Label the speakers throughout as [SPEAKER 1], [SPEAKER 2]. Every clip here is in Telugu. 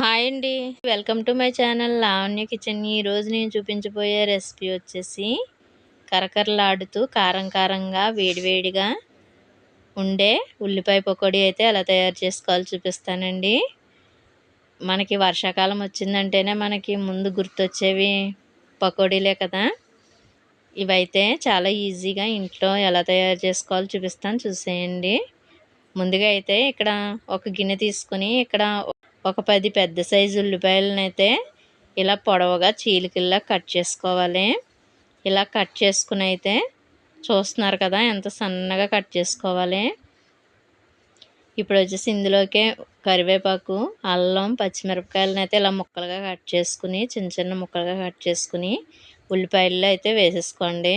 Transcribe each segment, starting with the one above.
[SPEAKER 1] హాయ్ అండి. Welcome to my channel Lavanya kitchen. ఈరోజు నేను చూపించబోయే రెసిపీ వచ్చేసి కరకరలాడుతూ కారం కారంగా వేడివేడిగా ఉండే ఉల్లిపాయ పకోడీ అయితే ఎలా తయారు చేసుకోవాలో చూపిస్తానండి. మనకి వర్షాకాలం వచ్చిందంటేనే మనకి ముందు గుర్తొచ్చేవి పకోడీలే కదా. ఇవైతే చాలా ఈజీగా ఇంట్లో ఎలా తయారు చేసుకోవాలో చూపిస్తాను చూసేయండి. ముందుగా అయితే ఇక్కడ ఒక గిన్నె తీసుకుని ఇక్కడ ఒక పది పెద్ద సైజు ఉల్లిపాయలనైతే ఇలా పొడవుగా చీలికల్లా కట్ చేసుకోవాలి. ఇలా కట్ చేసుకుని అయితే చూస్తున్నారు కదా ఎంత సన్నగా కట్ చేసుకోవాలి. ఇప్పుడు వచ్చేసి ఇందులోకే కరివేపాకు అల్లం పచ్చిమిరపకాయలను అయితే ఇలా ముక్కలుగా కట్ చేసుకుని చిన్న చిన్న ముక్కలుగా కట్ చేసుకుని ఉల్లిపాయల్లో అయితే వేసేసుకోండి.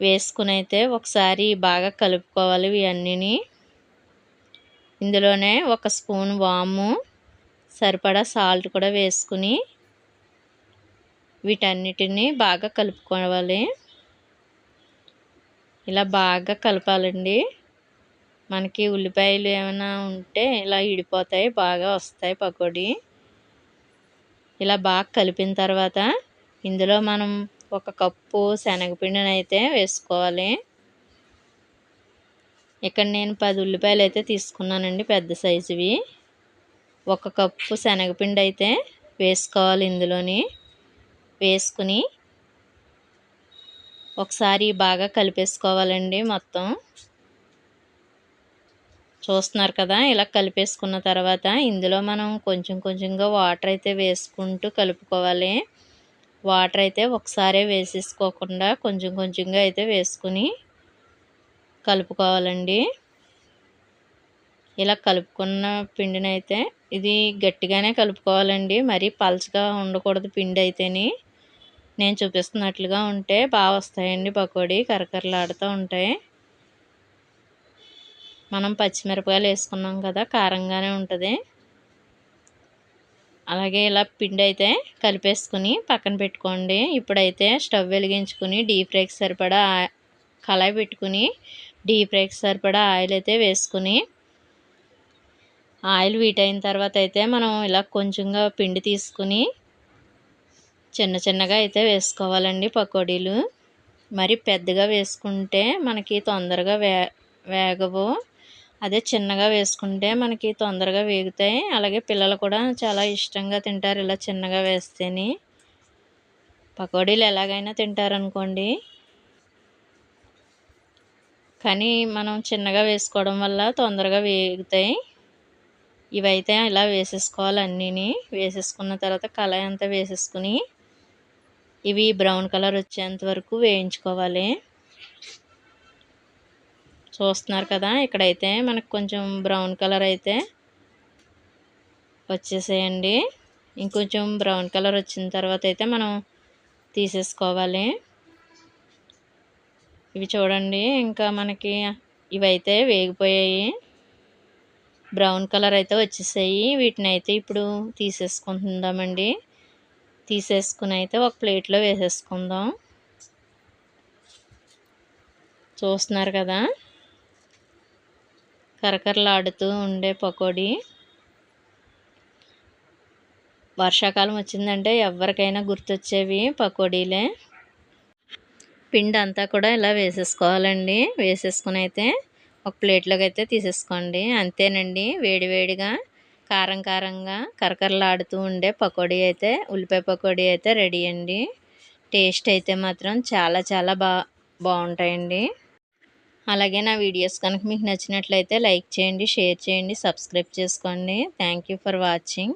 [SPEAKER 1] వేసుకుని అయితే ఒకసారి బాగా కలుపుకోవాలి ఇవన్నీని. ఇందులోనే ఒక స్పూన్ వాము సరిపడా సాల్ట్ కూడా వేసుకుని వీటన్నిటిని బాగా కలుపుకోవాలి. ఇలా బాగా కలపాలండి. మనకి ఉల్లిపాయలు ఏమైనా ఉంటే ఇలా ఇడిపోతాయి బాగా వస్తాయి పకోడీ. ఇలా బాగా కలిపిన తర్వాత ఇందులో మనం ఒక కప్పు శనగపిండిని అయితే వేసుకోవాలి. ఇక్కడ నేను పది ఉల్లిపాయలు అయితే తీసుకున్నానండి పెద్ద సైజువి ఒక కప్పు శనగపిండి అయితే వేసుకోవాలి ఇందులోని. వేసుకుని ఒకసారి బాగా కలిపేసుకోవాలండి మొత్తం. చూస్తున్నారు కదా ఇలా కలిపేసుకున్న తర్వాత ఇందులో మనం కొంచెం కొంచెంగా వాటర్ అయితే వేసుకుంటూ కలుపుకోవాలి. వాటర్ అయితే ఒకసారే వేసేసుకోకుండా కొంచెం కొంచెంగా అయితే వేసుకుని కలుపుకోవాలండి. ఇలా కలుపుకున్న పిండిని అయితే ఇది గట్టిగానే కలుపుకోవాలండి. మరీ పలచగా ఉండకూడదు పిండి అయితేని నేను చూపిస్తున్నట్లుగా ఉంటే బాగా వస్తాయండి పకోడీ కరకరలాడుతూ ఉంటాయి. మనం పచ్చిమిరపకాయలు వేసుకున్నాం కదా కారంగానే ఉంటుంది. అలాగే ఇలా పిండి అయితే కలిపేసుకుని పక్కన పెట్టుకోండి. ఇప్పుడైతే స్టవ్ వెలిగించుకుని డీప్ ఫ్రైకి సరిపడా కళాయి పెట్టుకుని డీప్ ఫ్రైకి సరిపడా ఆయిల్ అయితే వేసుకుని ఆయిల్ వీట్ అయిన తర్వాత అయితే మనం ఇలా కొంచెంగా పిండి తీసుకుని చిన్న చిన్నగా అయితే వేసుకోవాలండి పకోడీలు. మరి పెద్దగా వేసుకుంటే మనకి తొందరగా వే వేగవు. అదే చిన్నగా వేసుకుంటే మనకి తొందరగా వేగుతాయి. అలాగే పిల్లలు కూడా చాలా ఇష్టంగా తింటారు ఇలా చిన్నగా వేస్తేనే. పకోడీలు ఎలాగైనా తింటారనుకోండి. కానీ మనం చిన్నగా వేసుకోవడం వల్ల తొందరగా వేగుతాయి. ఇవైతే ఇలా వేసేసుకోవాలి అన్నీని. వేసేసుకున్న తర్వాత కళాయి అంతా వేసేసుకుని ఇవి బ్రౌన్ కలర్ వచ్చేంత వరకు వేయించుకోవాలి. చూస్తున్నారు కదా ఇక్కడైతే మనకు కొంచెం బ్రౌన్ కలర్ అయితే వచ్చేసేయండి. ఇంకొంచెం బ్రౌన్ కలర్ వచ్చిన తర్వాత అయితే మనం తీసేసుకోవాలి. ఇవి చూడండి. ఇంకా మనకి ఇవైతే వేగిపోయాయి. బ్రౌన్ కలర్ అయితే వచ్చేసాయి. వీటిని అయితే ఇప్పుడు తీసేసుకుంటుందామండి తీసేసుకుని అయితే ఒక ప్లేట్లో వేసేసుకుందాం. చూస్తున్నారు కదా? కరకరలాడుతూ ఉండే పకోడీ. వర్షాకాలం వచ్చిందంటే ఎవరికైనా గుర్తొచ్చేవి పకోడీలే. పిండి అంతా కూడా ఇలా వేసేసుకోవాలండి. వేసేసుకుని అయితే ఒక ప్లేట్లోకి అయితే తీసేసుకోండి. అంతేనండి. వేడివేడిగా కారం కారంగా కరకరలాడుతూ ఉండే పకోడీ అయితే ఉల్లిపాయ పకోడీ అయితే రెడీ అండి. టేస్ట్ అయితే మాత్రం చాలా చాలా బా బాగుంటాయండి. అలాగే నా వీడియోస్ కనుక మీకు నచ్చినట్లయితే లైక్ చేయండి షేర్ చేయండి సబ్స్క్రైబ్ చేసుకోండి. Thank for watching.